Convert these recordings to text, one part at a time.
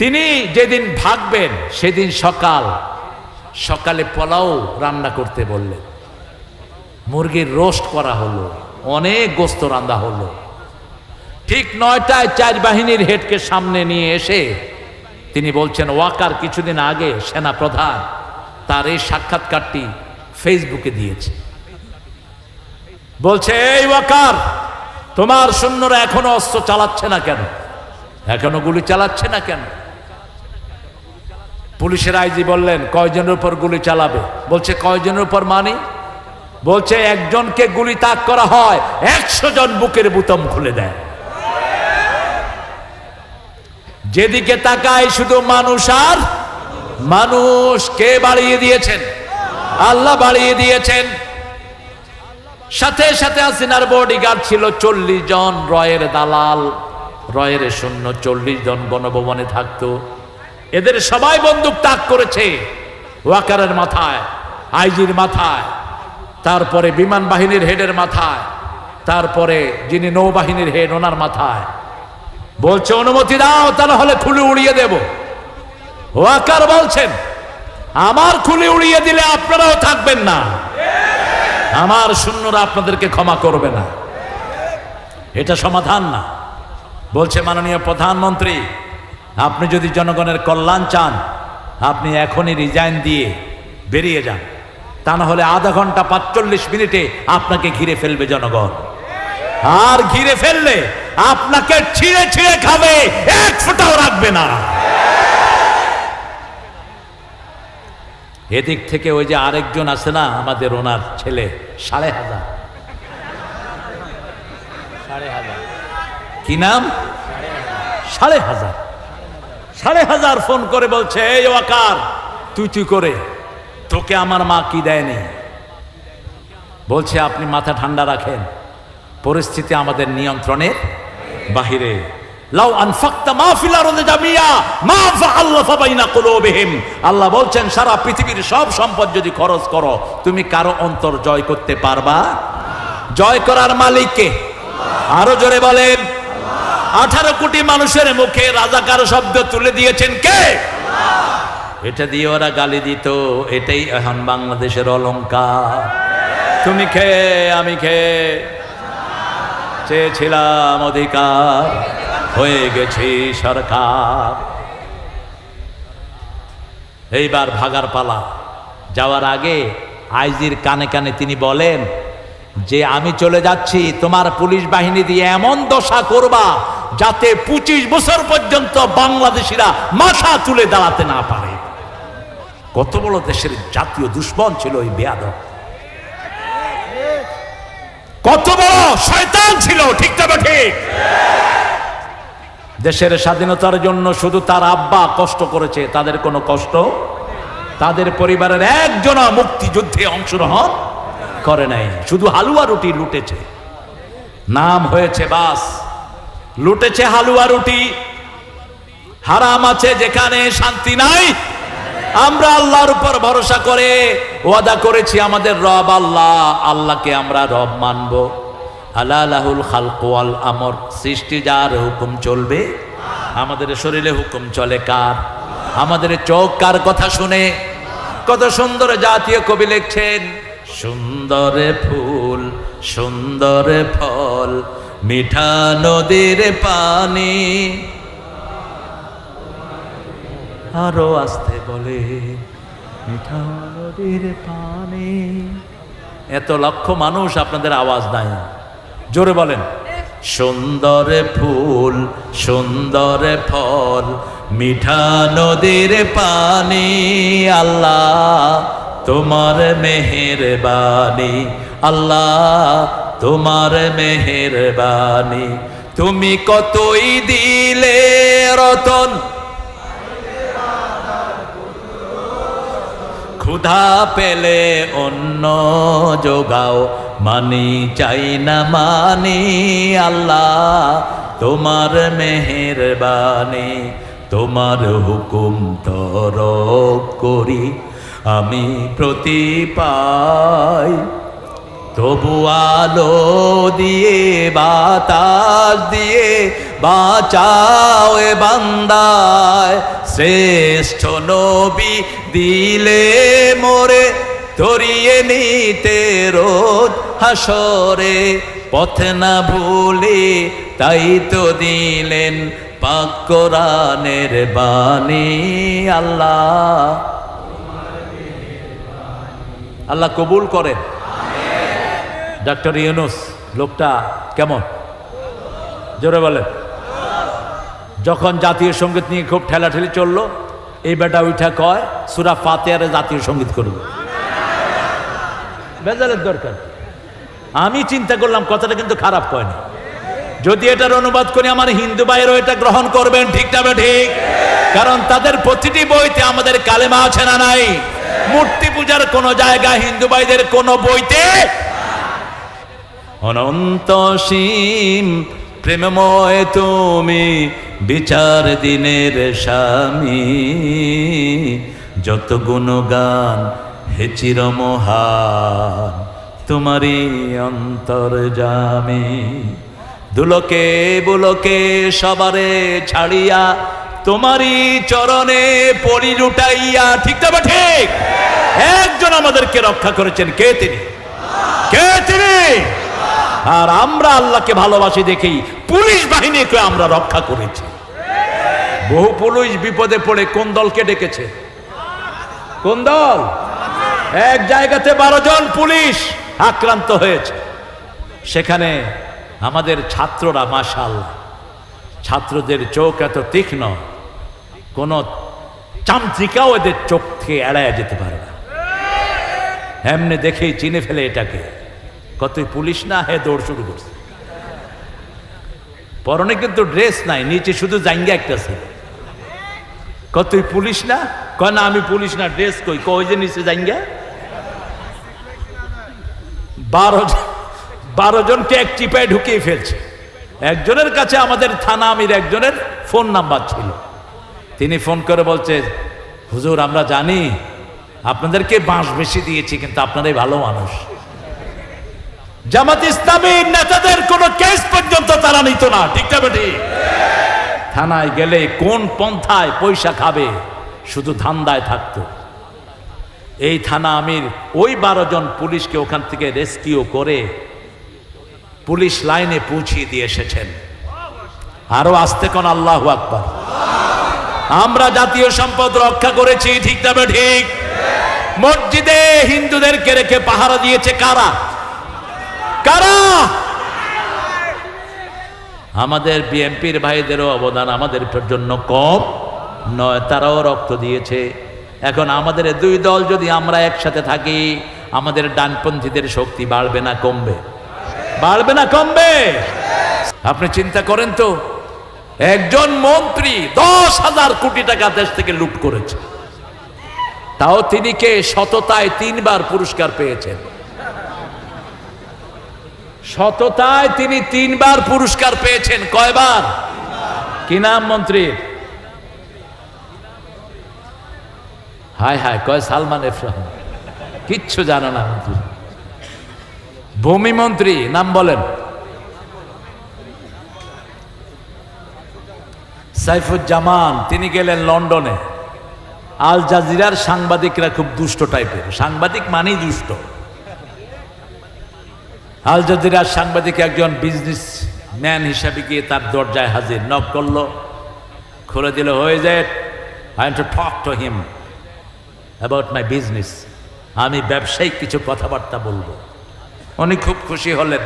তিনি যেদিন ভাগবেন, সেদিন সকাল। সকালে পোলাও রান্না করতে বললেন। মুরগির রোস্ট করা হলো, অনেক গোস্ত রান্না হলো। ঠিক নয়টায় চার বাহিনীর হেডকে সামনে নিয়ে এসে তিনি বলছেন, ওয়াকার কিছুদিন আগে সেনা প্রধান তার এই সাক্ষাৎকারটি ফেসবুকে দিয়েছে। বলছে, এই ওয়াকার, তোমার সৈন্যরা এখনও অস্ত্র চালাচ্ছে না কেন? এখনও গুলি চালাচ্ছে না কেন? পুলিশের আইজি বললেন, কয়জনের উপর গুলি চালাবে? বলছে, কয়জনের উপর মানি? বলছে, একজনকে গুলি তাক করা হয়, একশো জন বুকের বুতম খুলে দেয়। যেদিকে তাকায় শুধু মানুষ আর মানুষ। কে বাড়িয়ে দিয়েছেন? আল্লাহ বাড়িয়ে দিয়েছেন। সাথে সাথে আসিনার বডিগার্ড ছিল চল্লিশ জন, রয়ের দালাল। রয়ের শূন্য চল্লিশ জন গণভবনে থাকতো। এদের সবাই বন্দুক তাক করেছে। ওয়াকারের মাথায়, আইজির মাথায়, তারপরে বিমান বাহিনীর হেডের মাথায়, তারপরে যিনি নৌবাহিনীর হেড, ওনার মাথায়। বলছে, অনুমতি দাও তা হলে খুলে উড়িয়ে দেব। ওয়াকার বলছেন, আমার খুলে উড়িয়ে দিলে আপনারাও থাকবেন না। আমার শূন্যরা আপনাদেরকে ক্ষমা করবে না। এটা সমাধান না। বলছে, মাননীয় প্রধানমন্ত্রী আপনি যদি জনগণের কল্যাণ চান, আপনি এখনই রিজাইন দিয়ে বেরিয়ে যান। তা না হলে আধা ঘণ্টা পাঁচচল্লিশ মিনিটে আপনাকে ঘিরে ফেলবে জনগণ। আর ঘিরে ফেললে আপনাকে ছিঁড়ে ছিঁড়ে খাবে, এক ফোঁটাও রাখবে না। এদিক থেকে ওই যে আরেকজন আছে না, আমাদের ওনার ছেলে, সাড়ে হাজার। সাড়ে হাজার। কি নাম? সাড়ে হাজার। সাড়ে হাজার ফোন করে বলছে, এই ওয়াকার, তুই তুই করে, তোকে আমার মা কি দেয়নি? বলছে, আপনি মাথা ঠান্ডা রাখেন, পরিস্থিতি আমাদের নিয়ন্ত্রণের বাহিরে। লাউ আনফাক্তা মা ফিল আরদি জামিয়া, মা ফাআল্লা ফাবাইনা কুলুবিহিম। আল্লাহ বলছেন, সারা পৃথিবীর সব সম্পদ যদি খরচ করো, তুমি কারও অন্তর জয় করতে পারবা? জয় করার মালিককে আরও জোরে বলেন আঠারো কোটি মানুষের মুখে রাজাকার শব্দ তুলে দিয়েছেন কে? এটা দিয়ে ওরা গালি দিত, এটাই এখন বাংলাদেশের অলংকার। তুমি খেয়ে আমি খেয়ে চেয়েছিলাম অধিকার, হয়ে গেছি সরকার। এইবার ভাগার পালা। যাওয়ার আগে আইজির কানে কানে তিনি বলেন, যে আমি চলে যাচ্ছি, তোমার পুলিশ বাহিনী দিয়ে এমন দশা করবা যাতে পঁচিশ বছর পর্যন্ত বাংলাদেশিরা মাথা তুলে দাঁড়াতে না পারে। কত বড় দেশের জাতীয় দুশ্মন ছিল ওই বেয়াদব। কত বড় শয়তান ছিল, ঠিক তবে ঠিক। দেশের স্বাধীনতার জন্য শুধু তার আব্বা কষ্ট করেছে, তাদের কোনো কষ্ট? তাদের পরিবারের একজনা মুক্তিযুদ্ধে অংশগ্রহণ করে নাই, শুধু হালুয়া রুটি লুটেছে। নাম হয়েছে বাস। লুটেছে হালুয়া রুটি। হারাম আছে যেখানে শান্তি নাই। আমরা আল্লাহর উপর ভরসা করে ওয়াদা করেছি আমাদের রব আল্লাহ, আল্লাহকে আমরা রব মানব। আল্লাহুল খালকোয়াল আমর, সৃষ্টি যার হুকুম চলবে, আমাদের শরীরে হুকুম চলে কার? আমাদের চোখ কার কথা শুনে? কত সুন্দর জাতীয় কবি লিখছেন, সুন্দর ফুল, সুন্দর ফল মিঠা নদীর পানি। আরও আসতে বলে, মিঠা নদীর পানি। এত লক্ষ মানুষ আপনাদের আওয়াজ নাই। জোরে বলেন, সুন্দর ফুল, সুন্দর ফল, মিঠা নদীর পানি। আল্লাহ তোমার মেহের বাণী আল্লাহ তোমার মেহের বাণী তুমি কতই দিলে রতন? ক্ষুধা পেলে অন্য যোগাও, মানি চাই না মানি আল্লাহ। তোমার মেহেরবানি, তোমার হুকুম তর করি, আমি প্রতি পাই। তবু আলো দিয়ে, বাতাস দিয়ে বাঁচাও এ বান্দায়। শ্রেষ্ঠ নবী দিলে মোরে, ধরিয়ে নিতে রোদ হাসরে। পথ না ভুলে তাই তো দিলেন পাক কোরআনের বাণী আল্লাহ। আল্লাহ কবুল করেন। ডক্টর ইউনুস, লোকটা কেমন? জোরে বলেন। যখন জাতীয় সংগীত নিয়ে খুব ঠেলাঠেলি চলল, এই বেটা উঠা কয়, সুরা ফাতেয়ারে জাতীয় সংগীত করব। বেজালের দরকার। আমি চিন্তা করলাম, কথাটা কিন্তু খারাপ কয়নি। যদি এটার অনুবাদ করি, আমার হিন্দু ভাইয়েরও এটা গ্রহণ করবেন, ঠিক না ঠিক? কারণ তাদের প্রতিটি বইতে আমাদের কালেমা আছে না নাই? মূর্তি পূজার কোন জায়গা হিন্দু ভাইদের কোন বইতে অনন্ত সীম প্রেমময় তুমি, বিচার দিনের স্বামী। যত গুণগান হে চিরমহান, তোমারই অন্তর জামি। দুলকে বুলকে সবারে ছাড়িয়া তোমারই চরণে পড়ি লুটাইয়া, ঠিক তবে ঠিক? একজন আমাদেরকে রক্ষা করেছেন, কে তিনি? কে তিনি? আর আমরা আল্লাহকে ভালোবাসি দেখেই পুলিশ বাহিনীকে আমরা রক্ষা করেছি। বহু পুলিশ বিপদে পড়ে কোন দলকে ডেকেছে? কোন দল? এক জায়গাতে বারো জন পুলিশ আক্রান্ত হয়েছে। সেখানে আমাদের ছাত্ররা মাশাল ছাত্রদের চোখ এত তীক্ষ্ণ, কোন চামচিকাও এদের চোখ থেকে এড়ায় যেতে পারে না। এমনি দেখেই চিনে ফেলে এটাকে। কতই পুলিশ না, হে দৌড় শুরু করছে। পরনে কিন্তু ড্রেস নাই, নিচে শুধু জাঙ্গা একটা ছিল কতই পুলিশ না, কয় না, আমি পুলিশ না ড্রেস কই কই যে নিচে জাঙ্গা বারো বারো জনকে এক চিপায় ঢুকিয়ে ফেলছে। একজনের কাছে আমাদের থানা আমির, একজনের ফোন নাম্বার ছিল। তিনি ফোন করে বলছে, হুজুর, আমরা জানি, আপনাদেরকে বাঁশ বেশি দিয়েছি, কিন্তু আপনারাই ভালো মানুষ। জামাত ইসলামীর নেতাদের কোনো কেস পর্যন্ত তারা নিত না, ঠিক না বেটি? থানায় গেলে কোন পন্থায় পয়সা খাবে? শুধু ধান্দায় থাকতো। এই থানা আমির ওই বারো জন পুলিশকে ওখান থেকে রেস্কিউ করে পুলিশ লাইনে পৌঁছিয়ে দিয়ে এসেছেন। আরও আসতে কোন আল্লাহ আকবার। আমরা জাতীয় সম্পদ রক্ষা করেছি, ঠিক তবে ঠিক মসজিদে হিন্দুদেরকে রেখে পাহারা দিয়েছে কারা? কারা? আমাদের বিএনপির ভাইদেরও অবদান আমাদের জন্য কম নয়, তারাও রক্ত দিয়েছে। এখন আমাদের দুই দল যদি আমরা একসাথে থাকি, আমাদের ডানপন্থীদের শক্তি বাড়বে না, কমবে। বাড়বে না, কমবে। আপনি চিন্তা করেন তো, একজন মন্ত্রী দশ হাজার কোটি টাকা দেশ থেকে লুট করেছে। তাও তিনি কে? সততায় তিনবার পুরস্কার পেয়েছেন। সততায় তিনি তিনবার পুরস্কার পেয়েছেন। কয়বার? কি নাম মন্ত্রীর হায় হায়, কয় সালমান এফ কিচ্ছু জানে না মন্ত্রী। ভূমি মন্ত্রী নাম বলেন। সাইফুজ্জামান, তিনি গেলেন লন্ডনে। আল জাজিরার সাংবাদিকরা খুব দুষ্ট টাইপের সাংবাদিক মানেই দুষ্ট। আল জাজিরার সাংবাদিক একজন বিজনেস ম্যান হিসাবে গিয়ে তার দরজায় হাজির। নক করল, খুলে দিল হয়ে যায় I to talk to him about my business আমি ব্যবসায়িক কিছু কথাবার্তা বলব। উনি খুব খুশি হলেন।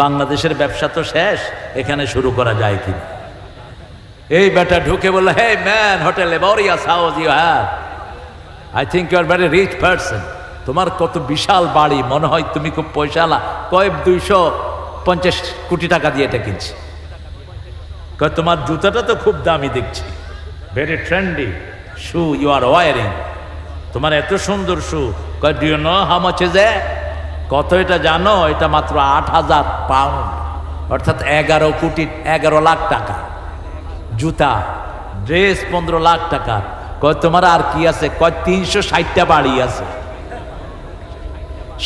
বাংলাদেশের ব্যবসা তো শেষ, এখানে শুরু করা যায় কিনা? এই বেটা ঢুকে বলল হে ম্যান হোটেলে various house you have I think you are very rich person তোমার কত বিশাল বাড়ি? মনে হয় তুমি খুব পয়সালা। কয়েক দুইশো পঞ্চাশ কোটি টাকা দিয়ে এটা কিনছি। তোমার জুতাটা তো খুব দামি দেখছি। Very trendy shoe you are wearing তোমার এত সুন্দর শু কয় নো হাউ মাচ ইজ কত এটা জানো? এটা মাত্র আট হাজার পাউন্ড অর্থাৎ এগারো কোটি, এগারো লাখ টাকা। জুতা ড্রেস পনেরো লাখ টাকা কয়, তোমার আর কি আছে? কয়, তিনশো ষাটটা বাড়ি আছে।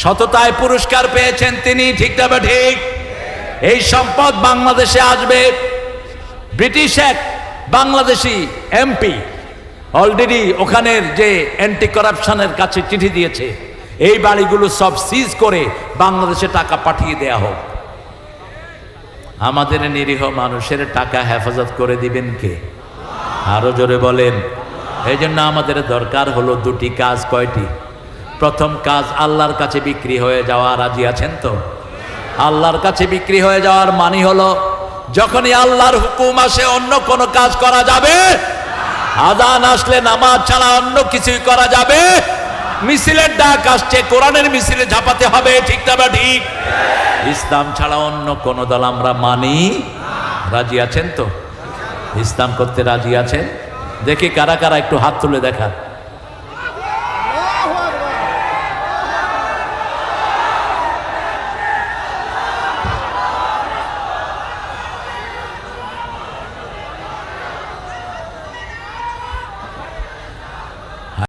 সততায় পুরস্কার পেয়েছেন তিনি, ঠিক তবে ঠিক? এই সম্পদ বাংলাদেশে আসবে। ব্রিটিশ এক বাংলাদেশি এমপি অলরেডি ওখানের যে অ্যান্টি করাপশনের কাছে চিঠি দিয়েছে, এই বাড়িগুলো সব সিজ করে বাংলাদেশে টাকা পাঠিয়ে দেয়া হোক। আমাদের নিরীহ মানুষের টাকা হেফাজত করে দিবেন কে? আরও জোরে বলেন। এই জন্য আমাদের দরকার হলো দুটি কাজ, কয়টি? প্রথম কাজ আল্লাহর কাছে বিক্রি হয়ে যাওয়া, রাজি আছেন তো? আল্লাহর কাছে বিক্রি হয়ে যাওয়ার মানি হলো, যখনই আল্লাহর হুকুম আসে, অন্য কোনো কাজ করা যাবে? আদান আসলে নামাজ ছাড়া অন্য কিছুই করা যাবে? মিছিলের ডাক আসছে, কোরআনের মিছিলে ঝাপাতে হবে, ঠিক না বা ঠিক? ইসলাম ছাড়া অন্য কোন দল আমরা মানি? রাজি আছেন তো? ইসলাম করতে রাজি আছেন? দেখি কারা কারা একটু হাত তুলে দেখা